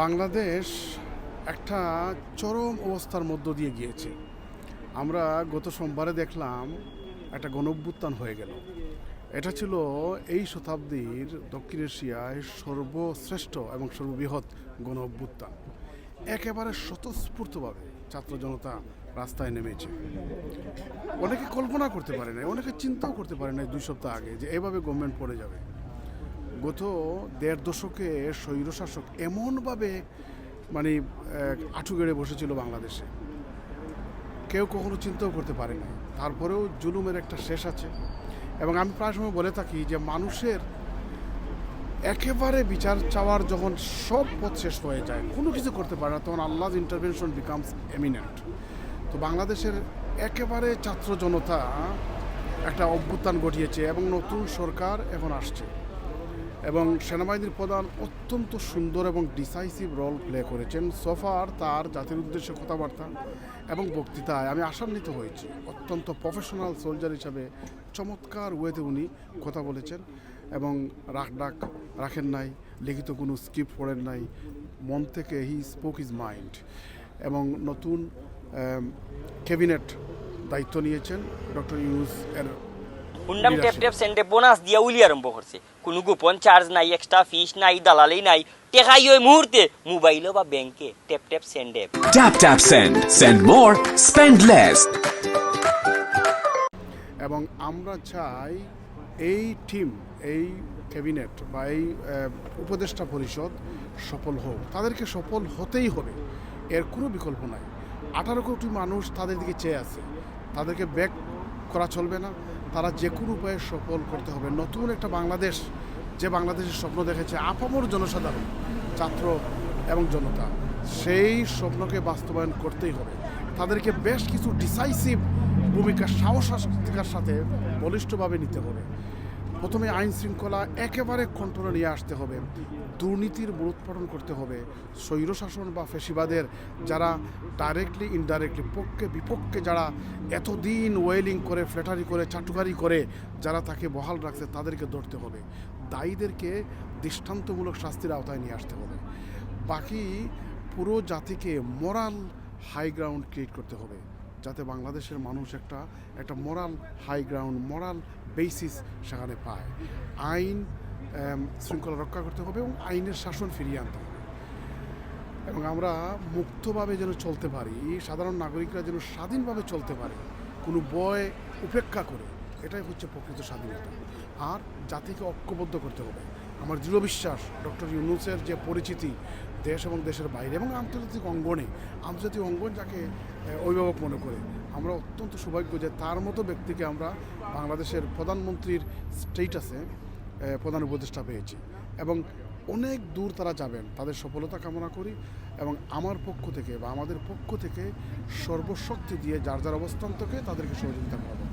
বাংলাদেশ একটা চরম অবস্থার মধ্য দিয়ে গিয়েছে। আমরা গত সোমবারে দেখলাম একটা গণঅভ্যুত্থান হয়ে গেল। এটা ছিল এই শতাব্দীর দক্ষিণ এশিয়ায় সর্বশ্রেষ্ঠ এবং সর্ববৃহৎ গণ অভ্যুত্থান একেবারে স্বতঃস্ফূর্তভাবে ছাত্র জনতা রাস্তায় নেমেছে। অনেকে কল্পনা করতে পারে না অনেকে চিন্তাও করতে পারে না দুই সপ্তাহ আগে যে এভাবে গভর্নমেন্ট পড়ে যাবে। গত দেড় দশকে স্বৈরশাসক এমনভাবে মানে আঁটু গেড়ে বসেছিল বাংলাদেশে। কেউ কখনো চিন্তাও করতে পারে না তারপরেও জুলুমের একটা শেষ আছে। এবং আমি প্রায় সময় বলে থাকি যে, মানুষের একেবারে বিচার চাওয়ার যখন সব পথ শেষ হয়ে যায়, কোনো কিছু করতে পারে না, তখন আল্লাহ ইন্টারভেনশন বিকামস এমিনেন্ট তো বাংলাদেশের একেবারে ছাত্র জনতা একটা অভ্যুত্থান ঘটিয়েছে এবং নতুন সরকার এখন আসছে। এবং সেনাবাহিনীর প্রধান অত্যন্ত সুন্দর এবং ডিসাইসিভ রোল প্লে করেছেন। সোফার তার জাতির উদ্দেশ্যে কথাবার্তা এবং বক্তৃতায় আমি আশান্বিত হয়েছি। অত্যন্ত প্রফেশনাল সোলজার হিসাবে চমৎকার ওয়েতে উনি কথা বলেছেন এবং রাখ ডাক রাখেন নাই, লিখিত কোনো স্ক্রিপ্ট পড়েন নাই, মন থেকে হি স্পোক ইজ মাইন্ড এবং নতুন ক্যাবিনেট দায়িত্ব নিয়েছেন। ডক্টর ইউনুস এর হুন্ডাম টেপ টেপ সেন্টে বোনাস দিয়া উলি আরম্ভ করছে। কোনো গোপন চার্জ নাই এক্সট্রা ফিস নাই দালালি নাই। টেকাই ওই মুহূর্তে মোবাইলও বা ব্যাংকে টেপ টেপ সেন্ডে Tap tap send. Send more, spend less. এবং আমরা চাই এই টিম এই ক্যাবিনেট বা এই উপদেষ্টা পরিষদ সফল হোক। তাদেরকে সফল হতেই হবে এর কোনো বিকল্প নাই। আঠারো কোটি মানুষ তাদের দিকে চেয়ে আছে। তাদেরকে ব্যাক করা চলবে না। তারা যে কোনো উপায়ে সফল করতে হবে। নতুন একটা বাংলাদেশ, যে বাংলাদেশের স্বপ্ন দেখেছে আপামর জনসাধারণ, ছাত্র এবং জনতা, সেই স্বপ্নকে বাস্তবায়ন করতেই হবে। তাদেরকে বেশ কিছু ডিসাইসিভ ভূমিকা সাহসিকার সাথে বলিষ্ঠভাবে নিতে হবে। প্রথমে আইন শৃঙ্খলা একেবারে কন্ট্রোলে নিয়ে আসতে হবে। দুর্নীতির মূলোৎপাটন করতে হবে। স্বৈরশাসন বা ফেসিবাদের যারা ডাইরেক্টলি ইনডাইরেক্টলি পক্ষে, বিপক্ষে যারা এতদিন ওয়েলিং করে ফ্ল্যাটারি করে, চাটুকারি করে, যারা তাকে বহাল রাখছে, তাদেরকে ধরতে হবে। দায়ীদেরকে দৃষ্টান্তমূলক শাস্তির আওতায় নিয়ে আসতে হবে। বাকি পুরো জাতিকে মোরাল হাই গ্রাউন্ড ক্রিয়েট করতে হবে। যাতে বাংলাদেশের মানুষ একটা একটা moral high ground moral basis সেখানে পায়। আইন শৃঙ্খলা রক্ষা করতে হবে এবং আইনের শাসন ফিরিয়ে আনতে হবে। এবং আমরা মুক্তভাবে যেন চলতে পারি, সাধারণ নাগরিকরা যেন স্বাধীনভাবে চলতে পারে, কোনো বয় উপেক্ষা করে, এটাই হচ্ছে প্রকৃত স্বাধীনতা। আর জাতিকে ঐক্যবদ্ধ করতে হবে। আমার দৃঢ় বিশ্বাস, ডক্টর ইউনুসের যে পরিচিতি দেশ এবং দেশের বাইরে এবং আন্তর্জাতিক অঙ্গনে, আন্তর্জাতিক অঙ্গন যাকে অভিভাবক মনে করে, আমরা অত্যন্ত সৌভাগ্য যে তার মতো ব্যক্তিকে আমরা বাংলাদেশের প্রধানমন্ত্রীর স্টেটাসে প্রধান উপদেষ্টা পেয়েছি এবং অনেক দূর তারা যাবেন, তাদের সফলতা কামনা করি এবং আমার পক্ষ থেকে বা আমাদের পক্ষ থেকে সর্বশক্তি দিয়ে যার যার অবস্থান থেকে তাদেরকে সহযোগিতা করা